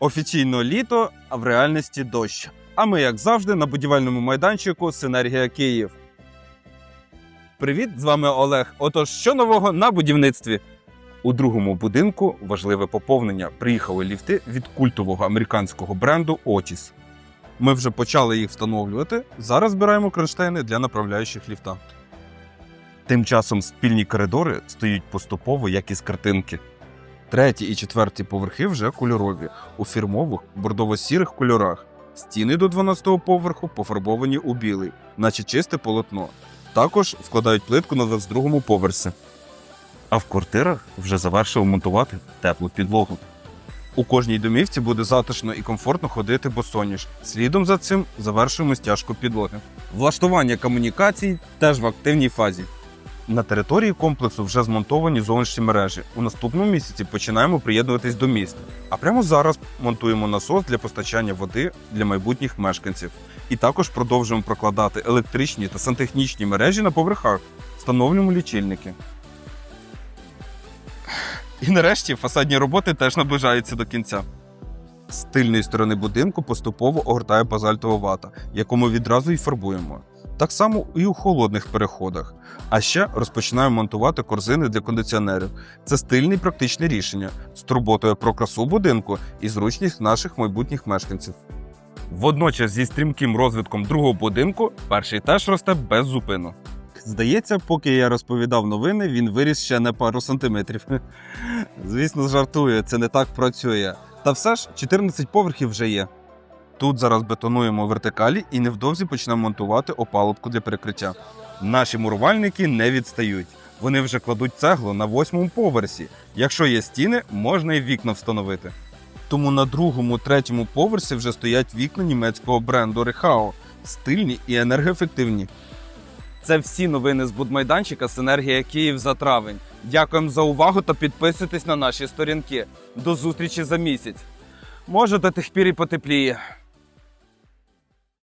Офіційно літо, а в реальності дощ. А ми, як завжди, на будівельному майданчику Синергія Київ. Привіт, з вами Олег. Отож, що нового на будівництві? У другому будинку важливе поповнення. Приїхали ліфти від культового американського бренду Otis. Ми вже почали їх встановлювати. Зараз збираємо кронштейни для направляючих ліфта. Тим часом спільні коридори стають поступово, як із картинки. Треті і четверті поверхи вже кольорові у фірмових бордово-сірих кольорах. Стіни до 12-го поверху пофарбовані у білий, наче чисте полотно. Також вкладають плитку на 22-му поверсі. А в квартирах вже завершили монтувати теплу підлогу. У кожній домівці буде затишно і комфортно ходити босоніж. Слідом за цим завершуємо стяжку підлоги. Влаштування комунікацій теж в активній фазі. На території комплексу вже змонтовані зовнішні мережі. У наступному місяці починаємо приєднуватись до міста. А прямо зараз монтуємо насос для постачання води для майбутніх мешканців. І також продовжуємо прокладати електричні та сантехнічні мережі на поверхах. Встановлюємо лічильники. І нарешті фасадні роботи теж наближаються до кінця. З тильної сторони будинку поступово огортає базальтова вата, яку ми відразу і фарбуємо. Так само і у холодних переходах. А ще розпочинаємо монтувати корзини для кондиціонерів. Це стильне і практичне рішення з турботою про красу будинку і зручність наших майбутніх мешканців. Водночас зі стрімким розвитком другого будинку перший теж росте без зупину. Здається, поки я розповідав новини, він виріс ще на пару сантиметрів. Звісно, жартую, це не так працює. Та все ж 14 поверхів вже є. Тут зараз бетонуємо вертикалі і невдовзі почнемо монтувати опалубку для перекриття. Наші мурувальники не відстають. Вони вже кладуть цеглу на восьмому поверсі. Якщо є стіни, можна і вікна встановити. Тому на другому, третьому поверсі вже стоять вікна німецького бренду Рехао, стильні і енергоефективні. Це всі новини з будмайданчика Синергія Київ за травень. Дякуємо за увагу та підписуйтесь на наші сторінки. До зустрічі за місяць. Може, до тих пір і потепліє.